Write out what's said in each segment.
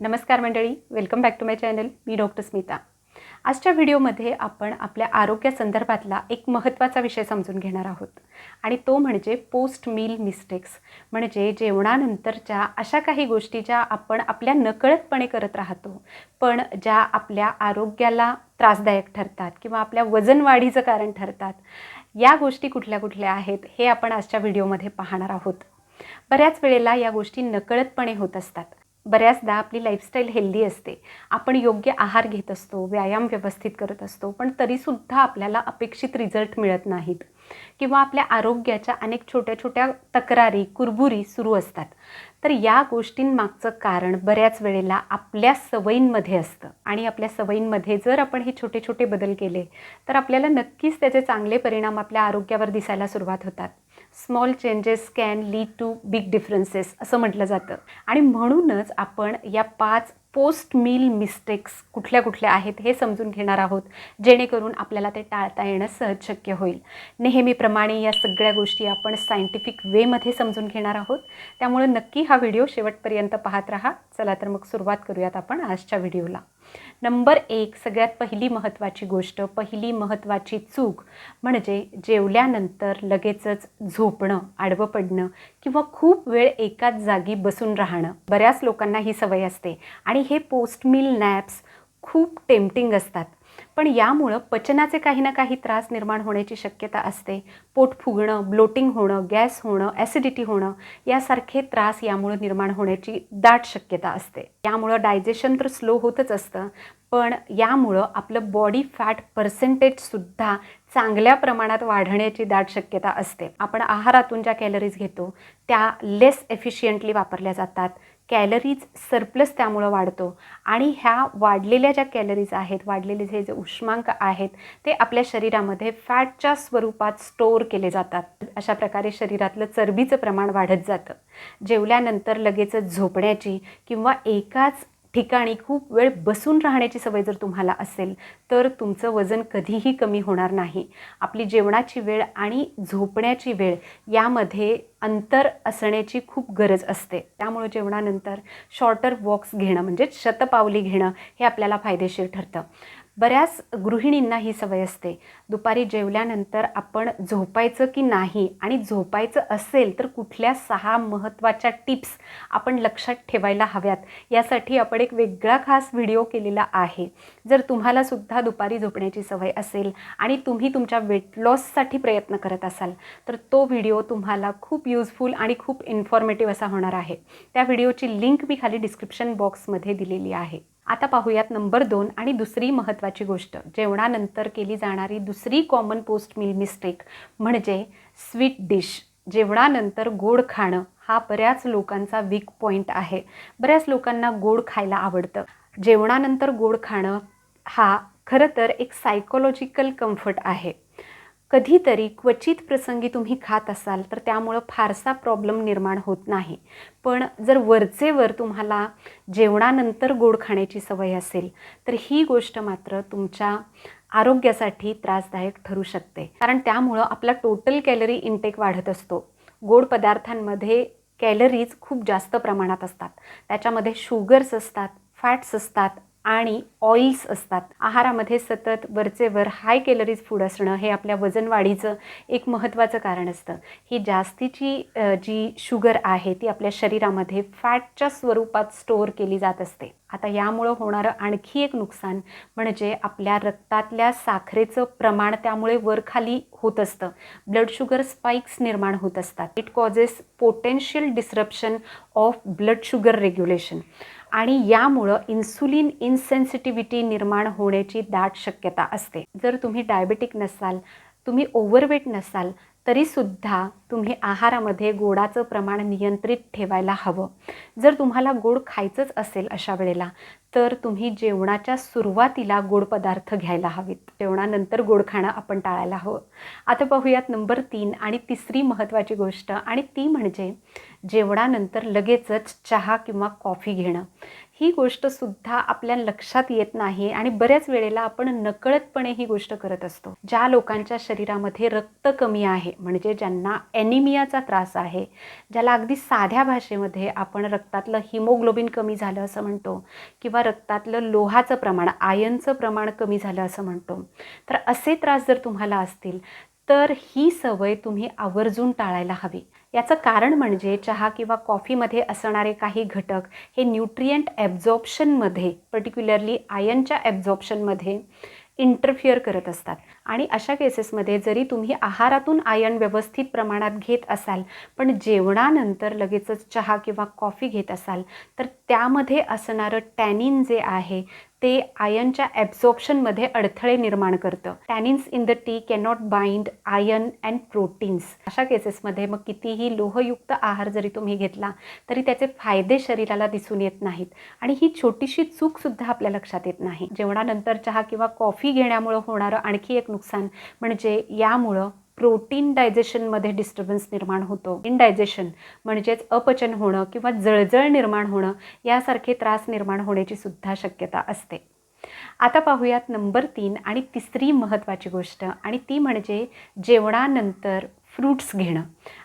नमस्कार मंडळी welcome back to my channel me doctor Smita. आजच्या व्हिडिओमध्ये आपण आपल्या आरोग्यासंदर्भातला एक महत्त्वाचा विषय समजून घेणार आहोत. आणि तो म्हणजे पोस्ट मील मिस्टेक्स म्हणजे जेवणानंतरच्या अशा काही गोष्टी ज्या आपण आपल्या नकळतपणे करत राहतो पण ज्या आपल्या आरोग्याला त्रासदायक ठरतात किंवा आपल्या वजन वाढीचं कारण ठरतात या गोष्टी कुठल्या कुठल्या आहेत हे आपण आजच्या व्हिडिओमध्ये पाहणार आहोत. बऱ्याच वेळेला या गोष्टी नकळतपणे होत असतात. बऱ्याचदा आपली लाईफस्टाईल हेल्दी असते. आपण योग्य आहार घेत असतो व्यायाम व्यवस्थित करत असतो पण तरीसुद्धा आपल्याला अपेक्षित रिझल्ट मिळत नाहीत. किंवा आपल्या आरोग्याच्या अनेक छोट्या छोट्या तक्रारी कुरबुरी सुरू असतात. तर या गोष्टींमागचं कारण बऱ्याच वेळेला आपल्या सवयींमध्ये असतं. आणि आपल्या सवयींमध्ये जर आपण हे छोटे छोटे बदल केले तर आपल्याला नक्कीच त्याचे चांगले परिणाम आपल्या आरोग्यावर दिसायला सुरुवात होतात. Small changes can lead to big differences असं म्हटलं जातं. आणि म्हणूनच आपण या पाच पोस्ट मील मिस्टेक्स कुठल्या कुठल्या आहेत हे समजून घेणार आहोत जेणेकरून आपल्याला ते टाळता येणं सहज शक्य होईल. नेहमीप्रमाणे या सगळ्या गोष्टी आपण सायंटिफिक वेमध्ये समजून घेणार आहोत. त्यामुळे नक्की हा व्हिडिओ शेवटपर्यंत पाहत राहा. चला तर मग सुरुवात करूयात आपण आजच्या व्हिडिओला. नंबर एक सगळ्यात पहिली महत्त्वाची गोष्ट पहिली महत्त्वाची चूक म्हणजे जेवल्यानंतर लगेचच झोपणं आडवं पडणं किंवा खूप वेळ एकाच जागी बसून राहणं. बऱ्याच लोकांना ही सवय असते. आणि हे पोस्ट मिल नॅप्स खूप टेम्पटिंग असतात. पण यामुळं पचनाचे काही ना काही त्रास निर्माण होण्याची शक्यता असते. पोट फुगणं ब्लोटिंग होणं गॅस होणं ॲसिडिटी होणं यासारखे त्रास यामुळं निर्माण होण्याची दाट शक्यता असते. यामुळं डायजेशन तर स्लो होतच असतं पण यामुळं आपलं बॉडी फॅट पर्सेंटेजसुद्धा चांगल्या प्रमाणात वाढण्याची दाट शक्यता असते. आपण आहारातून ज्या कॅलरीज घेतो त्या लेस एफिशियंटली वापरल्या जातात. कॅलरीज सरप्लस त्यामुळं वाढतो. आणि ह्या वाढलेल्या ज्या कॅलरीज आहेत वाढलेले जे जे उष्मांक आहेत ते आपल्या शरीरामध्ये फॅटच्या स्वरूपात स्टोअर केले जातात. अशा प्रकारे शरीरातलं चरबीचं प्रमाण वाढत जातं. जेवल्यानंतर लगेचच झोपण्याची किंवा एकाच ठिकाणी खूप वेळ बसून राहण्याची सवय जर तुम्हाला असेल तर तुमचं वजन कधीही कमी होणार नाही. आपली जेवणाची वेळ आणि झोपण्याची वेळ यामध्ये अंतर असण्याची खूप गरज असते. त्यामुळे जेवणानंतर शॉर्टर वॉक्स घेणं म्हणजे शतपावली घेणं हे आपल्याला फायदेशीर ठरतं. बऱ्याच गृहिणींना ही सवय असते. दुपारी जेवल्यानंतर आपण झोपायचं की नाही आणि झोपायचं असेल तर कुठल्या सहा महत्त्वाच्या टिप्स आपण लक्षात ठेवायला हव्यात? यासाठी आपण एक वेगळा खास व्हिडिओ केलेला आहे. जर तुम्हाला सुद्धा दुपारी झोपण्याची सवय असेल आणि तुम्ही तुमच्या वेट लॉससाठी प्रयत्न करत असाल तर तो व्हिडिओ तुम्हाला खूप युजफुल आणि खूप इन्फॉर्मेटिव्ह असा होणार आहे. त्या व्हिडिओची लिंक मी खाली डिस्क्रिप्शन बॉक्समध्ये दिलेली आहे. आता पाहूयात नंबर दोन आणि दुसरी महत्त्वाची गोष्ट. जेवणानंतर केली जाणारी दुसरी कॉमन पोस्ट मिल मिस्टेक म्हणजे स्वीट डिश जेवणानंतर गोड खाणं हा बऱ्याच लोकांचा वीक पॉईंट आहे. बऱ्याच लोकांना गोड खायला आवडतं. जेवणानंतर गोड खाणं हा खरं तर एक सायकोलॉजिकल कम्फर्ट आहे. कधीतरी क्वचित प्रसंगी तुम्ही खात असाल तर त्यामुळं फारसा प्रॉब्लेम निर्माण होत नाही. पण जर वरचेवर तुम्हाला जेवणानंतर गोड खाण्याची सवय असेल तर ही गोष्ट मात्र तुमच्या आरोग्यासाठी त्रासदायक ठरू शकते. कारण त्यामुळं आपला टोटल कॅलरी इनटेक वाढत असतो. गोड पदार्थांमध्ये कॅलरीज खूप जास्त प्रमाणात असतात. त्याच्यामध्ये शुगर्स असतात फॅट्स असतात आणि ऑइल्स असतात. आहारामध्ये सतत वरचेवर हाय कॅलरीज फूड असणं हे आपल्या वजन वाढीचं एक महत्त्वाचं कारण असतं. ही जास्तीची जी शुगर आहे ती आपल्या शरीरामध्ये फॅटच्या स्वरूपात स्टोअर केली जात असते. आता यामुळं होणारं आणखी एक नुकसान म्हणजे आपल्या रक्तातल्या साखरेचं प्रमाण त्यामुळे वरखाली होत असतं. ब्लड शुगर स्पाइक्स निर्माण होत असतात. It causes potential disruption of blood sugar regulation आणि यामुळं इन्सुलिन इन्सेन्सिटिव्हिटी निर्माण होण्याची दाट शक्यता असते. जर तुम्ही डायबेटिक नसाल तुम्ही ओव्हरवेट नसाल तरीसुद्धा तुम्ही आहारामध्ये गोडाचं प्रमाण नियंत्रित ठेवायला हवं. जर तुम्हाला गोड खायचंच असेल अशा वेळेला तर तुम्ही जेवणाच्या सुरुवातीला गोड पदार्थ घ्यायला हवेत. जेवणानंतर गोड खाणं आपण टाळायला हवं. आता पाहूयात नंबर तीन आणि तिसरी महत्त्वाची गोष्ट आणि ती म्हणजे जेवणानंतर लगेचच चहा किंवा कॉफी घेणं. ही गोष्टसुद्धा आपल्या लक्षात येत नाही आणि बऱ्याच वेळेला आपण नकळतपणे ही गोष्ट करत असतो. ज्या लोकांच्या शरीरामध्ये रक्त कमी आहे म्हणजे ज्यांना ॲनिमियाचा त्रास आहे ज्याला अगदी साध्या भाषेमध्ये आपण रक्तातलं हिमोग्लोबिन कमी झालं असं म्हणतो किंवा रक्तातलं लोहाचं प्रमाण आयनचं प्रमाण कमी झालं असं म्हणतो. तर असे त्रास जर तुम्हाला असतील तर ही सवय तुम्ही आवर्जून टाळायला हवी. याचं कारण म्हणजे चहा किंवा कॉफीमध्ये असणारे काही घटक हे न्यूट्रियंट ॲब्झॉर्प्शनमध्ये पर्टिक्युलरली आयनच्या ॲब्झॉर्प्शनमध्ये इंटरफिअर करत असतात. आणि अशा केसेसमध्ये जरी तुम्ही आहारातून आयन व्यवस्थित प्रमाणात घेत असाल पण जेवणानंतर लगेचच चहा किंवा कॉफी घेत असाल तर त्यामध्ये असणारं टॅनिन जे आहे ते आयनच्या ॲब्झॉर्प्शनमध्ये अडथळे निर्माण करतं. Tannins in the tea cannot bind iron and proteins. अशा केसेसमध्ये मग कितीही लोहयुक्त आहार जरी तुम्ही घेतला तरी त्याचे फायदे शरीराला दिसून येत नाहीत आणि ही छोटीशी चूकसुद्धा आपल्या लक्षात येत नाही. जेवणानंतर चहा किंवा कॉफी घेण्यामुळं होणारं आणखी एक नुकसान. म्हणजे यामुळं प्रोटीन डायजेशनमध्ये डिस्टर्बन्स निर्माण होतो. इनडायजेशन म्हणजेच अपचन होणं किंवा जळजळ निर्माण होणं यासारखे त्रास निर्माण होण्याची सुद्धा शक्यता असते. आता पाहूयात नंबर तीन आणि तिसरी महत्त्वाची गोष्ट आणि ती म्हणजे जेवणानंतर फ्रूट्स घेणं.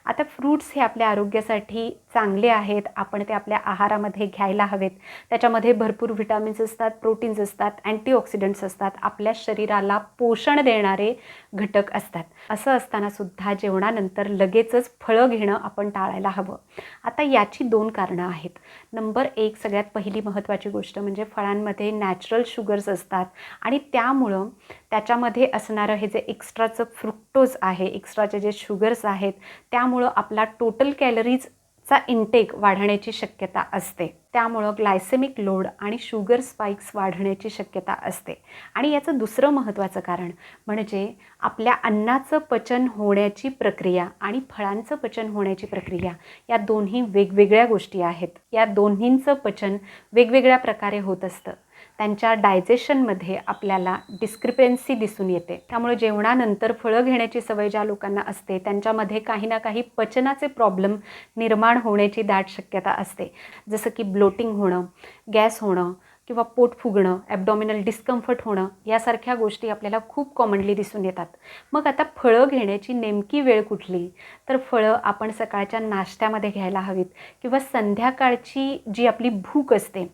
आता फ्रूट्स हे आपल्या आरोग्यासाठी चांगले आहेत. आपण ते आपल्या आहारामध्ये घ्यायला हवेत. त्याच्यामध्ये भरपूर व्हिटॅमिन्स असतात प्रोटीन्स असतात अँटीऑक्सिडंट्स असतात. आपल्या शरीराला पोषण देणारे घटक असतात. असं असतानासुद्धा जेवणानंतर लगेचच फळं घेणं आपण टाळायला हवं. आता याची दोन कारणं आहेत. नंबर एक सगळ्यात पहिली महत्त्वाची गोष्ट म्हणजे फळांमध्ये नॅचरल शुगर्स असतात. आणि त्यामुळं त्याच्यामध्ये असणारं हे जे एक्स्ट्राचं फ्रुक्टोज आहे एक्स्ट्राचे जे शुगर्स आहेत त्यामुळं आपला टोटल कॅलरीजचा इंटेक वाढण्याची शक्यता असते. त्यामुळं ग्लायसेमिक लोड आणि शुगर स्पाइक्स वाढण्याची शक्यता असते. आणि याचं दुसरं महत्त्वाचं कारण म्हणजे आपल्या अन्नाचं पचन होण्याची प्रक्रिया आणि फळांचं पचन होण्याची प्रक्रिया या दोन्ही वेगवेगळ्या गोष्टी आहेत. या दोन्हींचं पचन वेगवेगळ्या प्रकारे होत असतं. त्यांच्या डायजेशनमध्ये आपल्याला डिस्क्रिपेन्सी दिसून येते. त्यामुळे जेवणानंतर फळं घेण्याची सवय ज्या लोकांना असते त्यांच्यामध्ये काही ना काही पचनाचे प्रॉब्लेम निर्माण होण्याची दाट शक्यता असते. जसं की ब्लोटिंग होणं गॅस होणं किंवा पोट फुगणं ॲबडॉमिनल डिस्कम्फर्ट होणं यासारख्या गोष्टी आपल्याला खूप कॉमनली दिसून येतात. मग आता फळं घेण्याची नेमकी वेळ कुठली? तर फळं आपण सकाळच्या नाश्त्यामध्ये घ्यायला हवीत किंवा संध्याकाळची जी आपली भूक असते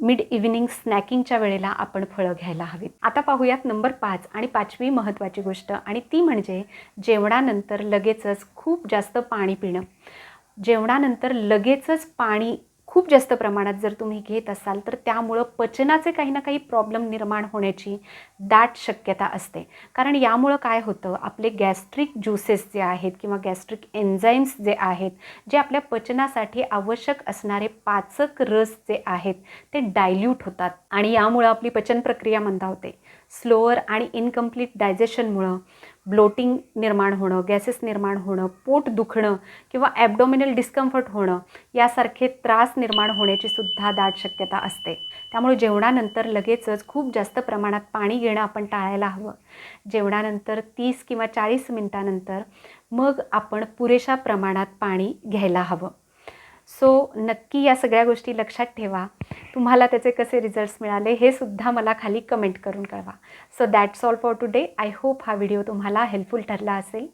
मिड इव्हिनिंग स्नॅकिंगच्या वेळेला आपण फळं घ्यायला हवीत. आता पाहूयात नंबर पाच आणि पाचवी महत्त्वाची गोष्ट आणि ती म्हणजे जेवणानंतर लगेचच खूप जास्त पाणी पिणं. जेवणानंतर लगेचच पाणी खूप जास्त प्रमाणात जर तुम्ही घेत असाल तर त्यामुळं पचनाचे काही ना काही प्रॉब्लेम निर्माण होण्याची दाट शक्यता असते. कारण यामुळं काय होतं आपले गॅस्ट्रिक ज्युसेस जे आहेत किंवा गॅस्ट्रिक एन्झाईम्स जे आहेत जे आपल्या पचनासाठी आवश्यक असणारे पाचक रस जे आहेत ते डायल्यूट होतात. आणि यामुळं आपली पचन प्रक्रिया मंदावते. स्लोअर आणि इनकम्प्लीट डायजेशनमुळं ब्लोटिंग निर्माण होणं गॅसेस निर्माण होणं पोट दुखणं किंवा ॲबडोमिनल डिस्कम्फर्ट होणं यासारखे त्रास निर्माण होण्याची सुद्धा दाट शक्यता असते. त्यामुळे जेवणानंतर लगेचच खूप जास्त प्रमाणात पाणी घेणं आपण टाळायला हवं. जेवणानंतर तीस किंवा चाळीस मिनटानंतर मग आपण पुरेशा प्रमाणात पाणी घ्यायला हवं. सो नक्की या सगळ्या गोष्टी लक्षात ठेवा. तुम्हाला त्याचे कसे रिझल्ट्स मिळाले हे सुद्धा मला खाली कमेंट करून कळवा. So that's all for today I hope हा व्हिडिओ तुम्हाला हेल्पफुल ठरला असेल.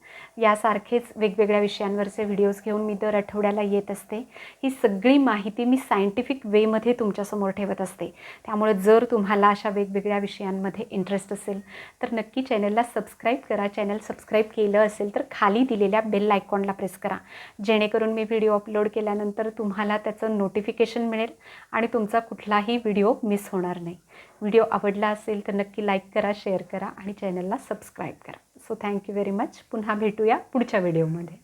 यासारखेच वेगवेगळ्या विषयांवरचे व्हिडिओज घेऊन मी दर आठवड्याला येत असते. ही सगळी माहिती मी सायंटिफिक वेमध्ये तुमच्यासमोर ठेवत असते. त्यामुळे जर तुम्हाला अशा वेगवेगळ्या विषयांमध्ये इंटरेस्ट असेल तर नक्की चॅनलला सबस्क्राईब करा. चॅनल सबस्क्राईब केलं असेल तर खाली दिलेल्या बेल आयकॉनला प्रेस करा. जेणेकरून मी व्हिडिओ अपलोड केल्यानंतर तुम्हाला त्याचं नोटिफिकेशन मिळेल आणि तुमचा कुठलाही व्हिडिओ मिस होणार नाही. व्हिडिओ आवडला असेल तर नक्की लाईक करा शेअर करा आणि चॅनलला सबस्क्राईब करा. सो थँक्यू व्हेरी मच पुन्हा भेटूया पुढच्या व्हिडिओमध्ये.